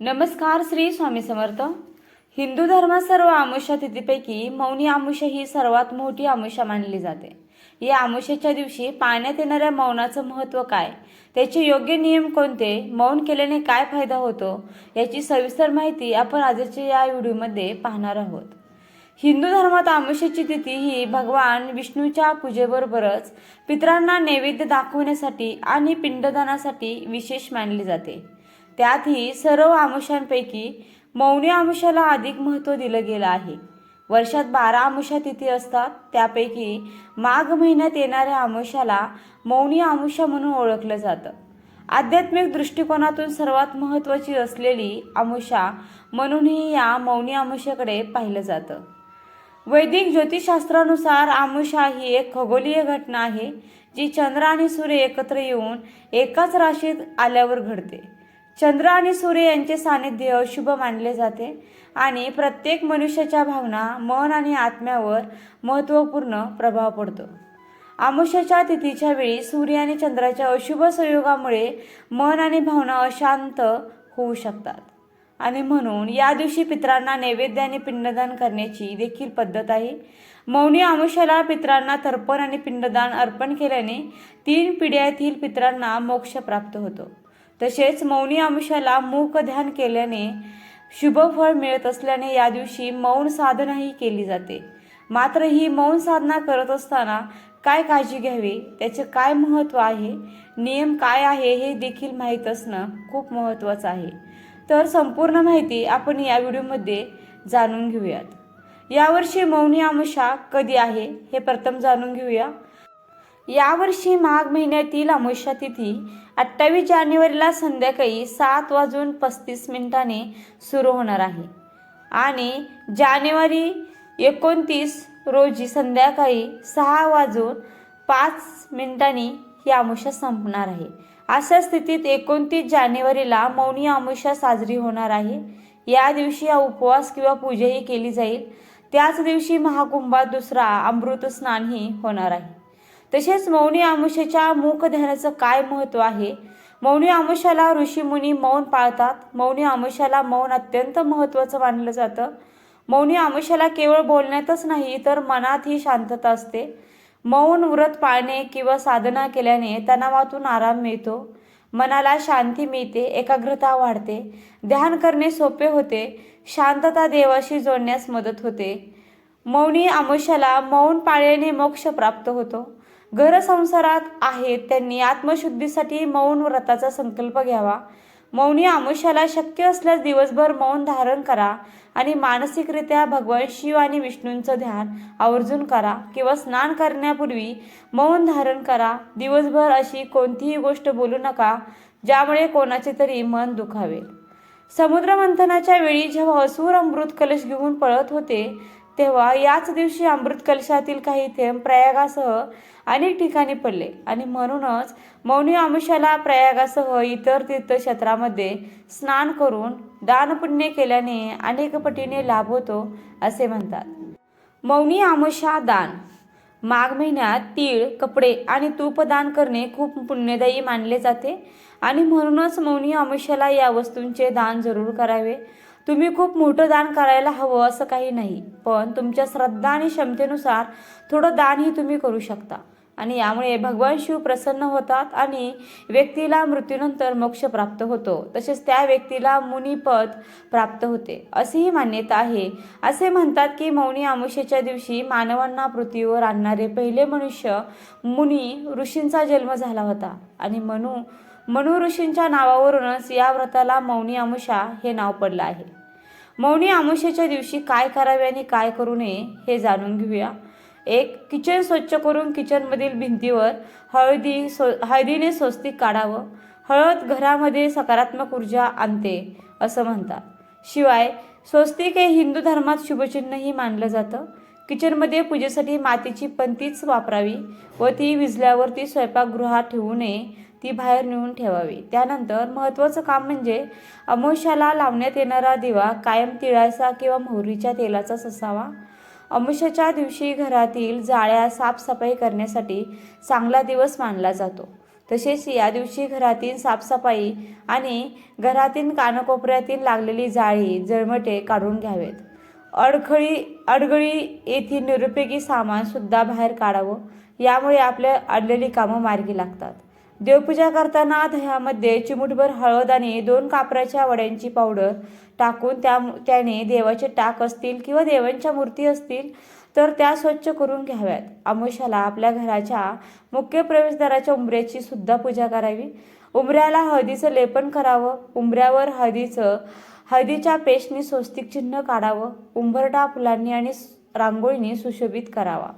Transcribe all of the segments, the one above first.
नमस्कार श्री स्वामी समर्थ. हिंदू धर्मात सर्व आमुष्या तिथीपैकी मौनी आमुष्य ही सर्वात मोठी आमुष्या मानली जाते. या आमुष्याच्या दिवशी पाण्यात येणाऱ्या मौनाचं महत्त्व काय? त्याचे योग्य नियम कोणते? मौन केल्याने काय फायदा होतो? याची सविस्तर माहिती आपण आजच्या या व्हिडिओमध्ये पाहणार आहोत. हिंदू धर्मात आमुष्याची तिथी ही भगवान विष्णूच्या पूजेबरोबरच पितरांना नैवेद्य दाखवण्यासाठी आणि पिंडदानासाठी विशेष मानली जाते. त्यातही सर्व आमुषांपैकी मौनी आमुषाला अधिक महत्त्व दिलं गेलं आहे. वर्षात बारा आमुषा तिथी असतात. त्यापैकी माघ महिन्यात येणाऱ्या आमुषाला मौनी आमुषा म्हणून ओळखलं जातं. आध्यात्मिक दृष्टिकोनातून सर्वात महत्त्वाची असलेली आमुषा म्हणूनही या मौनी आमुषाकडे पाहिलं जातं. वैदिक ज्योतिषशास्त्रानुसार आमुषा ही एक खगोलीय घटना आहे जी चंद्र आणि सूर्य एकत्र येऊन एकाच राशीत आल्यावर घडते. चंद्र आणि सूर्य यांचे सानिध्य शुभ मानले जाते आणि प्रत्येक मनुष्याच्या भावना मन आणि आत्म्यावर महत्त्वपूर्ण प्रभाव पडतो. आमुष्याच्या तिथीच्या वेळी सूर्य आणि चंद्राच्या अशुभ संयोगामुळे मन आणि भावना अशांत होऊ शकतात. आणि म्हणून या दिवशी पित्रांना नैवेद्य आणि पिंडदान करण्याची देखील पद्धत आहे. मौनी आमुष्याला पितरांना तर्पण आणि पिंडदान अर्पण केल्याने तीन पिढ्यातील पितरांना मोक्ष प्राप्त होतो. तसेच मौनी अंशाला मूक ध्यान केल्याने शुभ फळ मिळत असल्याने या दिवशी मौन साधनाही केली जाते. मात्र ही मौन साधना करत असताना काय काळजी घ्यावी? त्याचे काय महत्त्व आहे? नियम काय आहे हे देखील माहीत असणं खूप महत्त्वाचं आहे. तर संपूर्ण माहिती आपण या व्हिडिओमध्ये जाणून घेऊयात. यावर्षी मौनी अमुषा कधी आहे हे प्रथम जाणून घेऊया. यावर्षी माघ महिन्यातील अमुष्या तिथी अठ्ठावीस जानेवारीला संध्याकाळी सात वाजून पस्तीस मिनिटांनी सुरू होणार आहे. आणि जानेवारी एकोणतीस रोजी संध्याकाळी सहा वाजून पाच मिनिटांनी ही अमावस्या संपणार आहे. अशा स्थितीत एकोणतीस जानेवारीला मौनी अमुष्या साजरी होणार आहे. या दिवशी हा उपवास किंवा पूजाही केली जाईल. त्याच दिवशी महाकुंभात दुसरा अमृत स्नानही होणार आहे. तसेच मौनी आमुषेच्या मूक ध्यानाचं काय महत्त्व आहे? मौनी अमावस्याला ऋषीमुनी मौन पाळतात. मौनी आमुषाला मौन अत्यंत महत्त्वाचं मानलं जातं. मौनी आमुषाला केवळ बोलण्यातच नाही तर मनातही शांतता असते. मौन व्रत पाळणे किंवा साधना केल्याने तणावातून आराम मिळतो. मनाला शांती मिळते एकाग्रता वाढते. ध्यान करणे सोपे होते. शांतता देवाशी जोडण्यास मदत होते. मौनी आमुषाला मौन पाळल्याने मोक्ष प्राप्त होतो. घरसंसारात आहेत त्यांनी आत्मशुद्धीसाठी मौन व्रताचा संकल्प घ्यावा. मौनी आमुष्याला शक्य असल्यास दिवसभर मौन धारण करा आणि मानसिकरित्या भगवान शिव आणि विष्णूंचं ध्यान आवर्जून करा किंवा स्नान करण्यापूर्वी मौन धारण करा. दिवसभर अशी कोणतीही गोष्ट बोलू नका ज्यामुळे कोणाचे तरी मन दुखावे. समुद्रमंथनाच्या वेळी जेव्हा असुर अमृत कलश घेऊन पळत होते तेव्हा याच दिवशी अमृत कलशातील काही थेंब प्रयागासह अनेक ठिकाणी पडले. आणि म्हणूनच मौनी आमिषाला प्रयागासह इतर तीर्थक्षेत्रामध्ये स्नान करून दानपुण्य केल्याने अनेक पटीने लाभ होतो असे म्हणतात. मौनी अमावस्या दान. माघ महिन्यात तीळ कपडे आणि तूप दान करणे खूप पुण्यदायी मानले जाते. आणि म्हणूनच मौनी आमिषाला या वस्तूंचे दान जरूर करावे. तुम्ही खूप मोठं दान करायला हवं असं काही नाही पण तुमच्या श्रद्धा आणि क्षमतेनुसार थोडं दानही तुम्ही करू शकता. आणि यामुळे भगवान शिव प्रसन्न होतात आणि व्यक्तीला मृत्यूनंतर मोक्ष प्राप्त होतो. तसेच त्या व्यक्तीला मुनिपद प्राप्त होते. अशीही मान्यता आहे. असे म्हणतात की मौनी अमावस्येच्या दिवशी मानवांना पृथ्वीवर आणणारे पहिले मनुष्य मुनी ऋषींचा जन्म झाला होता. आणि म्हणू मनु ऋषींच्या नावावरूनच या व्रताला मौनी अमुषा हे नाव पडलं आहे. मौनी आमुषेच्या दिवशी काय करावे आणि काय करू नये हे जाणून घेऊया. एक किचन स्वच्छ करून किचनमधील भिंतीवर हळदी सो हळदीने स्वस्तिक काढावं. हळद घरामध्ये सकारात्मक ऊर्जा आणते असं म्हणतात. शिवाय स्वस्तिक हे हिंदू धर्मात शुभचिन्हही मानलं जातं. किचनमध्ये पूजेसाठी मातीची पंतीच वापरावी व ती विजल्यावर ती स्वयंपाकगृहात ठेवू नये ती बाहेर नेऊन ठेवावी. त्यानंतर महत्त्वाचं काम म्हणजे अमावस्याला लावण्यात येणारा दिवा कायम तिळाचा किंवा मोहरीच्या तेलाचाच असावा अमावस्याच्या दिवशी घरातील जाळ्या साफसफाई करण्यासाठी चांगला दिवस मानला जातो. तसेच या दिवशी घरातील साफसफाई आणि घरातील कानकोपऱ्यातील लागलेली जाळी जळमटे काढून घ्यावेत. अडखळी अडगळी येथील निरुपयोगी सामानसुद्धा बाहेर काढावं. यामुळे आपल्या अडलेली कामं मार्गी लागतात. देवपूजा करताना दह्यामध्ये चिमूटभर हळद आणि दोन कापराच्या वड्यांची पावडर टाकून त्या त्याने देवाचे टाक असतील किंवा देवांच्या मूर्ती असतील तर त्या स्वच्छ करून घ्याव्यात. आमुष्याला आपल्या घराच्या मुख्य प्रवेशद्वाराच्या उंबऱ्याची सुद्धा पूजा करावी. उंबऱ्याला हळदीचं लेपन करावं. उंबऱ्यावर हळदीचं हळदीच्या पेस्टनी स्वस्तिक चिन्ह काढावं. उंबरटा फुलांनी आणि रांगोळीने सुशोभित करावा.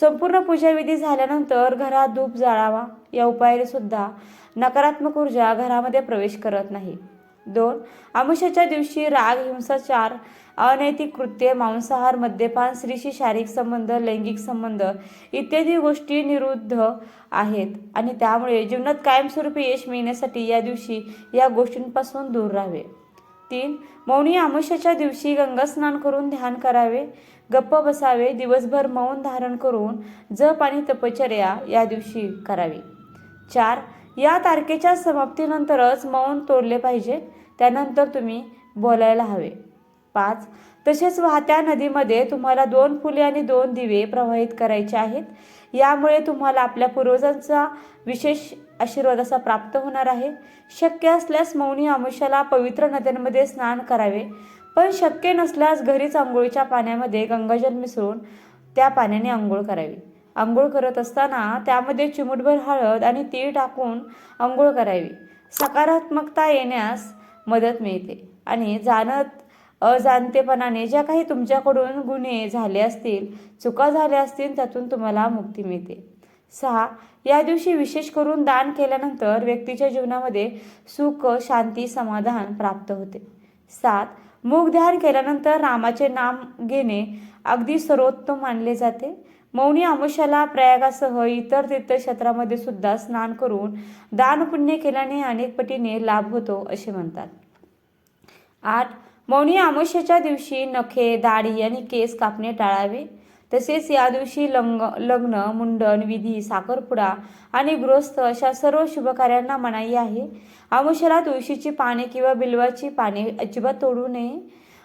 संपूर्ण पूजाविधी झाल्यानंतर घरात धूप जाळावा या उपायाने सुद्धा नकारात्मक ऊर्जा घरामध्ये प्रवेश करत नाही. दोन आमुष्याच्या दिवशी राग हिंसाचार अनैतिक कृत्य मांसाहार मद्यपान स्त्रीशी शारीरिक संबंध लैंगिक संबंध इत्यादी गोष्टी निरुद्ध आहेत आणि त्यामुळे जीवनात कायमस्वरूपी यश मिळण्यासाठी या दिवशी या गोष्टींपासून दूर राहावे. तीन मौनी आमुष्याच्या दिवशी गंगास्नान करून ध्यान करावे. गप्प बसावे दिवसभर मौन धारण करून जप आणि तपचर्या या दिवशी करावी. चार या तारखेच्या समाप्तीनंतरच मौन तोडले पाहिजे त्यानंतर तुम्ही बोलायला हवे. पाच तसेच वाहत्या नदीमध्ये तुम्हाला दोन फुले आणि दोन दिवे प्रवाहित करायचे आहेत. यामुळे तुम्हाला आपल्या पूर्वजांचा विशेष आशीर्वाद असा प्राप्त होणार आहे. शक्य असल्यास मौनी अमुषाला पवित्र नद्यांमध्ये स्नान करावे. पण शक्य नसल्यास घरीच आंघोळीच्या पाण्यामध्ये गंगाजल मिसळून त्या पाण्याने आंघोळ करावी. आंघोळ करत असताना त्यामध्ये चिमूटभर हळद आणि तीळ टाकून आंघोळ करावी. सकारात्मकता येण्यास मदत मिळते आणि जाणत अजाणतेपणाने ज्या काही तुमच्याकडून गुन्हे झाले असतील चुका झाल्या असतील त्यातून तुम्हाला मुक्ती मिळते. सहा या दिवशी विशेष करून दान केल्यानंतर व्यक्तीच्या जीवनामध्ये सुख शांती समाधान प्राप्त होते. सात मुख ध्यान केल्यानंतर रामाचे नाम घेणे अगदी सर्वोत्तम मानले जाते. मौनी अमुष्याला प्रयागासह इतर तीर्थक्षेत्रामध्ये सुद्धा स्नान करून दान पुण्य केल्याने अनेक पटीने लाभ होतो असे म्हणतात. आठ. मौनी अमावस्येच्या दिवशी नखे दाढी आणि केस कापणे टाळावे. तसेच या दिवशी लंग लग्न मुंडन विधी साखरपुडा आणि गृहस्थ अशा सर्व शुभकार्यांना मनाई आहे. आमुष्याला तुळशीची पाने किंवा बिल्वाची पाने अजिबात तोडू नये.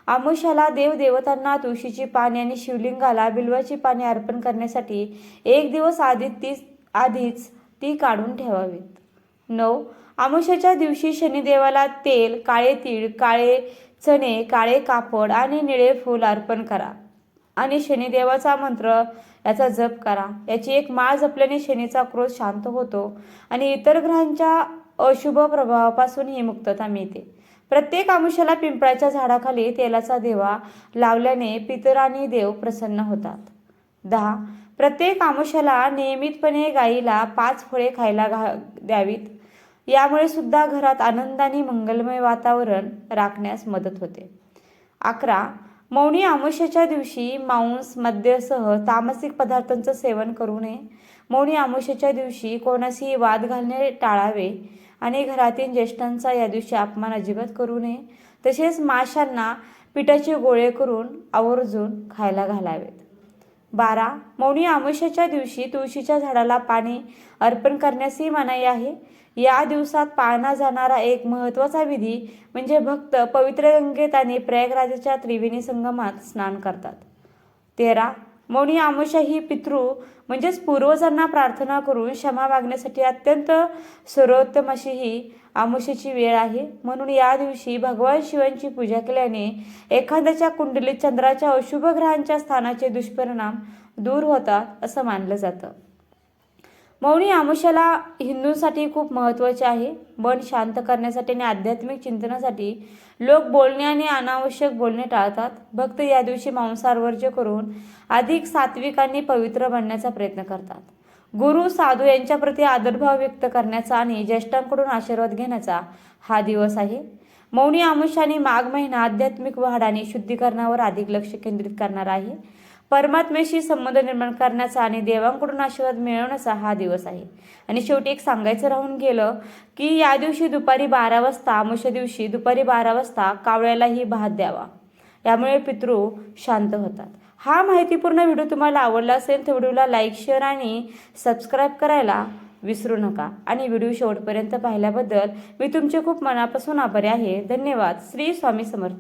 आमुष्याला देवदेवतांना तुळशीची पाने आणि शिवलिंगाला बिल्वाची पाने अर्पण करण्यासाठी एक दिवस आधी ती आधीच ती काढून ठेवावीत. नऊ. आमुष्याच्या दिवशी शनिदेवाला तेल काळे तीळ काळे चणे काळे कापड आणि निळे फूल अर्पण करा. आणि शनिदेवाचा मंत्र याचा जप करा. याची एक माळ जपल्याने शनीचा क्रोध शांत होतो आणि इतर ग्रहांच्या अशुभ प्रभावापासूनही मुक्तता मिळते. प्रत्येक आमुष्याला पिंपळाच्या झाडाखाली तेलाचा देवा लावल्याने पितर आणि देव प्रसन्न होतात. दहा. प्रत्येक आमुष्याला नियमितपणे गाईला पाच फळे खायला घा द्यावीत. यामुळे सुद्धा घरात आनंदाने मंगलमय वातावरण राखण्यास मदत होते. अकरा. मौनी अमावस्येच्या दिवशी मांस मद्यसह तामसिक पदार्थांचं सेवन करू नये. मौनी अमावस्येच्या दिवशी कोणाशीही वाद घालणे टाळावे आणि घरातील ज्येष्ठांचा या दिवशी अपमान अजिबात करू नये. तसेच माशांना पिठाचे गोळे करून आवर्जून खायला घालावेत. बारा मौनी अमावस्येच्या दिवशी तुळशीच्या झाडाला पाणी अर्पण करण्यासही मनाई आहे. या दिवसात पाळला जाणारा एक महत्त्वाचा विधी म्हणजे भक्त पवित्र गंगेत आणि प्रयागराजाच्या त्रिवेणी संगमात स्नान करतात. तेरा मौनी आमुषा ही पितृ म्हणजेच पूर्वजांना प्रार्थना करून क्षमा मागण्यासाठी अत्यंत सर्वोत्तम अशी ही अमावस्येची वेळ आहे. म्हणून या दिवशी भगवान शिवांची पूजा केल्याने एखाद्याच्या कुंडलीत चंद्राच्या अशुभ ग्रहांच्या स्थानाचे दुष्परिणाम दूर होतात असं मानलं जातं. मौनी आमुष्याला हिंदूंसाठी खूप महत्त्वाचे आहे. मन शांत करण्यासाठी आणि आध्यात्मिक चिंतनासाठी लोक बोलणे आणि अनावश्यक बोलणे टाळतात. भक्त या दिवशी मांसाहार वर्ज्य करून अधिक सात्विक आणि पवित्र बनण्याचा प्रयत्न करतात. गुरु साधू यांच्याप्रती आदरभाव व्यक्त करण्याचा आणि ज्येष्ठांकडून आशीर्वाद घेण्याचा हा दिवस आहे. मौनी आमुष्याने माघ महिना आध्यात्मिक वाढ आणि शुद्धीकरणावर अधिक लक्ष केंद्रित करणार आहे. परमात्म्याशी संबंध निर्माण करण्याचा आणि देवांकडून आशीर्वाद मिळवण्याचा हा दिवस आहे. आणि शेवटी एक सांगायचं राहून गेलं की या दिवशी दुपारी बारा वाजता अमुष्या दिवशी दुपारी बारा वाजता कावळ्यालाही भात द्यावा. यामुळे पितृ शांत होतात. हा माहितीपूर्ण व्हिडिओ तुम्हाला आवडला असेल तर व्हिडिओला लाईक शेअर आणि सबस्क्राईब करायला विसरू नका. आणि व्हिडिओ शेवटपर्यंत पाहिल्याबद्दल मी तुमचे खूप मनापासून आभारी आहे. धन्यवाद. श्री स्वामी समर्थ.